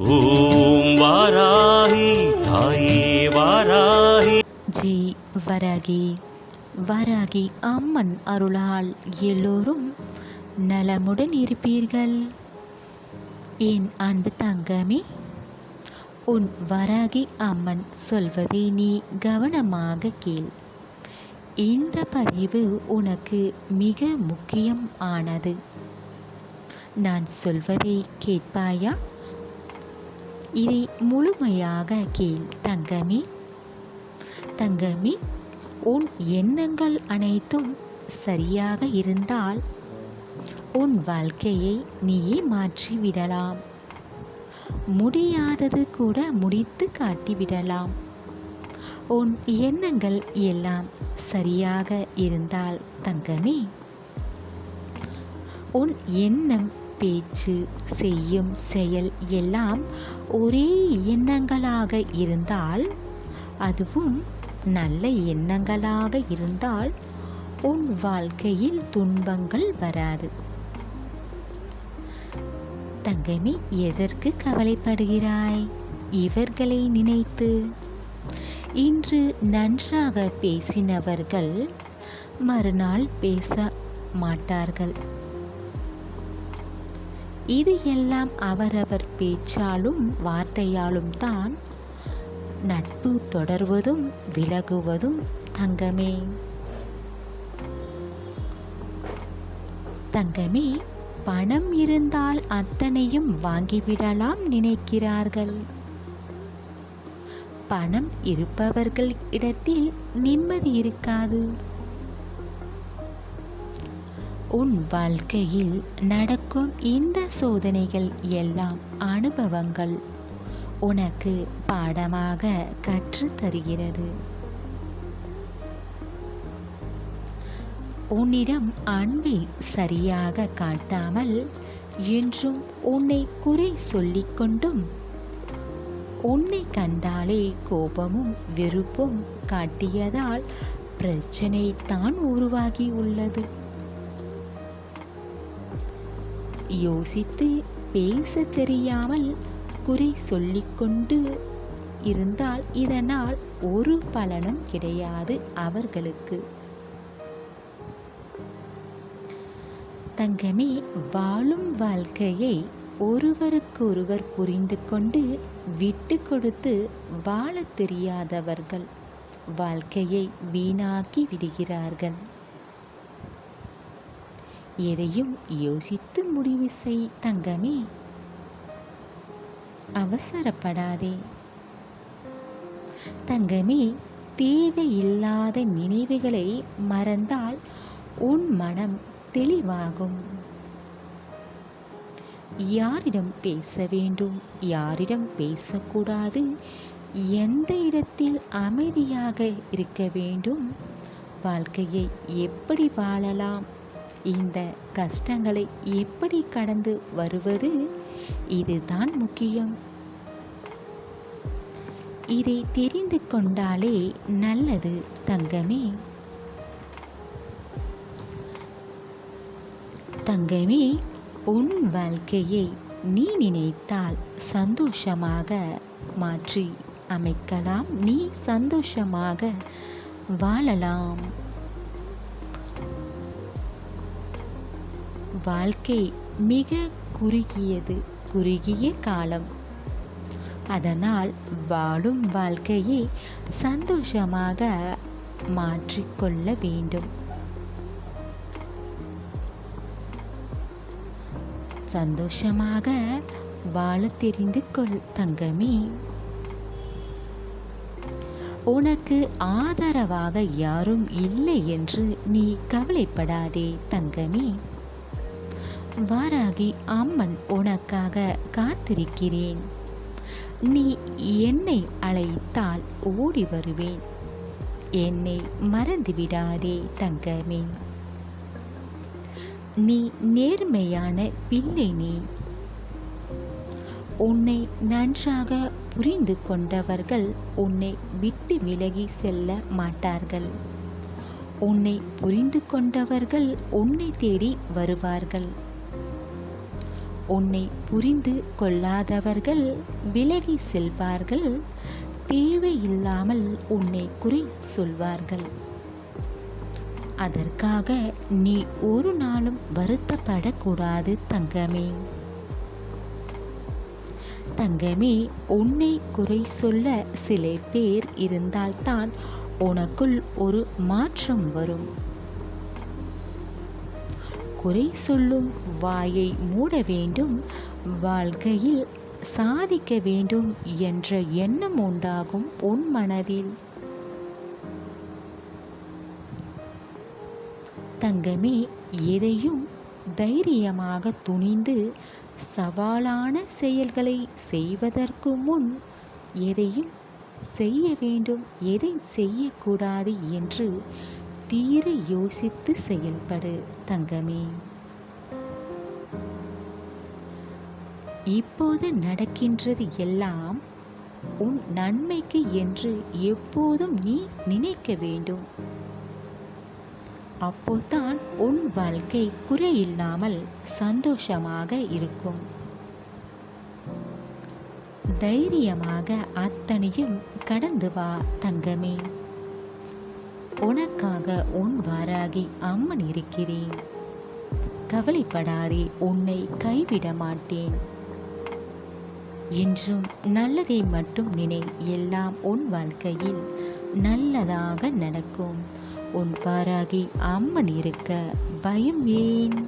ஓம் வாராகி தாயே வாராகி ஜி வராகி. வராகி அம்மன் அருளால் எல்லோரும் நலமுடன் இருப்பீர்கள். என் அன்பு தங்கமே உன் வராகி அம்மன் சொல்வதை நீ கவனமாக கேள். இந்த பதிவு உனக்கு மிக முக்கியம் ஆனது. நான் சொல்வதை கேட்பாயா? இதை முழுமையாக கேள் தங்கமே. தங்கமி உன் எண்ணங்கள் அனைத்தும் சரியாக இருந்தால் உன் வாழ்க்கையை நீயே மாற்றிவிடலாம். முடியாதது கூட முடித்து காட்டிவிடலாம். உன் எண்ணங்கள் எல்லாம் சரியாக இருந்தால் தங்கமே. உன் எண்ணம் பேச்சு செய்யும் செயல் எல்லாம் ஒரே எண்ணங்களாக இருந்தால் அதுவும் நல்ல எண்ணங்களாக இருந்தால் உன் வாழ்க்கையில் துன்பங்கள் வராது. தங்கமி எதற்கு கவலைப்படுகிறாய்? இவர்களை நினைத்து. இன்று நன்றாக பேசினவர்கள் மறுநாள் பேச மாட்டார்கள். இது எல்லாம் அவரவர் பேச்சாலும் வார்த்தையாலும் தான் நட்பு தொடர்வதும் விலகுவதும் தங்கமே. தங்கமே பணம் இருந்தால் அத்தனையும் வாங்கிவிடலாம் நினைக்கிறார்கள். பணம் இருப்பவர்கள் இடத்தில் நிம்மதி இருக்காது. உன் வாழ்க்கையில் நடக்கும் இந்த சோதனைகள் எல்லாம் அனுபவங்கள் உனக்கு பாடமாக கற்றுத்தருகிறது. உன்னிடம் அன்பை சரியாக காட்டாமல் என்றும் உன்னை குறை சொல்லிக்கொண்டும் உன்னை கண்டாலே கோபமும் வெறுப்பும் காட்டியதால் பிரச்சனை தான் உருவாகி உள்ளது. யோசித்து பேச தெரியாமல் குறை சொல்லிக்கொண்டு இருந்தால் இதனால் ஒரு பலனும் கிடையாது அவர்களுக்கு. தங்கமே வாழும் வாழ்க்கையை ஒருவருக்கொருவர் புரிந்து கொண்டு விட்டு கொடுத்து வாழ தெரியாதவர்கள் வாழ்க்கையை வீணாக்கி விடுகிறார்கள். எதையும் யோசித்து முடிவு செய் தங்கமே. அவசரப்படாதே. தங்கமே தேவையில்லாத நினைவுகளை மறந்தால் உன் மனம் தெளிவாகும். யாரிடம் பேச வேண்டும் யாரிடம் பேசக்கூடாது எந்த இடத்தில் அமைதியாக இருக்க வேண்டும் வாழ்க்கையை எப்படி வாழலாம் இந்த கஷ்டங்களை எப்படி கடந்து வருவது? இதுதான் முக்கியம். இதை தெரிந்து கொண்டாலே நல்லது தங்கமே. தங்கமே உன் வாழ்க்கையை நீ நினைத்தால் சந்தோஷமாக மாற்றி அமைக்கலாம். நீ சந்தோஷமாக வாழலாம். வாழ்க்கை மிக குறுகியது குறுகிய காலம். அதனால் வாழும் வாழ்க்கையை சந்தோஷமாக மாற்றிக்கொள்ள வேண்டும். சந்தோஷமாக வாழ தெரிந்து கொள் தங்கமே. உனக்கு ஆதரவாக யாரும் இல்லை என்று நீ கவலைப்படாதே தங்கமே. வாராகி அம்மன் உனக்காக காத்திருக்கிறேன். நீ என்னை அழைத்தால் ஓடி வருவேன். என்னை மறந்துவிடாதே தங்கமே. நீ நேர்மையான பிள்ளை நீ. உன்னை நன்றாக புரிந்து கொண்டவர்கள் உன்னை விட்டு விலகி செல்ல மாட்டார்கள். உன்னை புரிந்து கொண்டவர்கள் உன்னை தேடி வருவார்கள். உன்னை புரிந்து கொள்ளாதவர்கள் விலகி செல்வார்கள். தேவையில்லாமல் உன்னை குறை சொல்வார்கள். அதற்காக நீ ஒரு நாளும் வருத்தப்படக்கூடாது தங்கமே. தங்கமே உன்னை குறை சொல்ல சில பேர் இருந்தால்தான் உனக்குள் ஒரு மாற்றம் வரும். குறை சொல்லும் வாயை மூட வேண்டும் வாழ்க்கையில் சாதிக்க வேண்டும் என்ற எண்ணம் உண்டாகும் உன் மனதில். தங்கமே எதையும் தைரியமாக துணிந்து சவாலான செயல்களை செய்வதற்கு முன் எதையும் செய்ய வேண்டும் எதை செய்யக்கூடாது என்று தீர யோசித்து செயல்படு தங்கமே. இப்போது நடக்கின்றது எல்லாம் உன் நன்மைக்கு என்று எப்போதும் நீ நினைக்க வேண்டும். அப்போதான் உன் வாழ்க்கை குறையில்லாமல் சந்தோஷமாக இருக்கும். தைரியமாக அத்தனையும் கடந்து வா தங்கமே. உனக்காக உன் வாராகி அம்மன் இருக்கிறேன். கவலைப்படாதே உன்னை கைவிட மாட்டேன். என்றும் நல்லதை மட்டும் நினை எல்லாம் உன் வாழ்க்கையில் நல்லதாக நடக்கும். உன் பாராகி அம்மன் இருக்க பயம் ஏன்?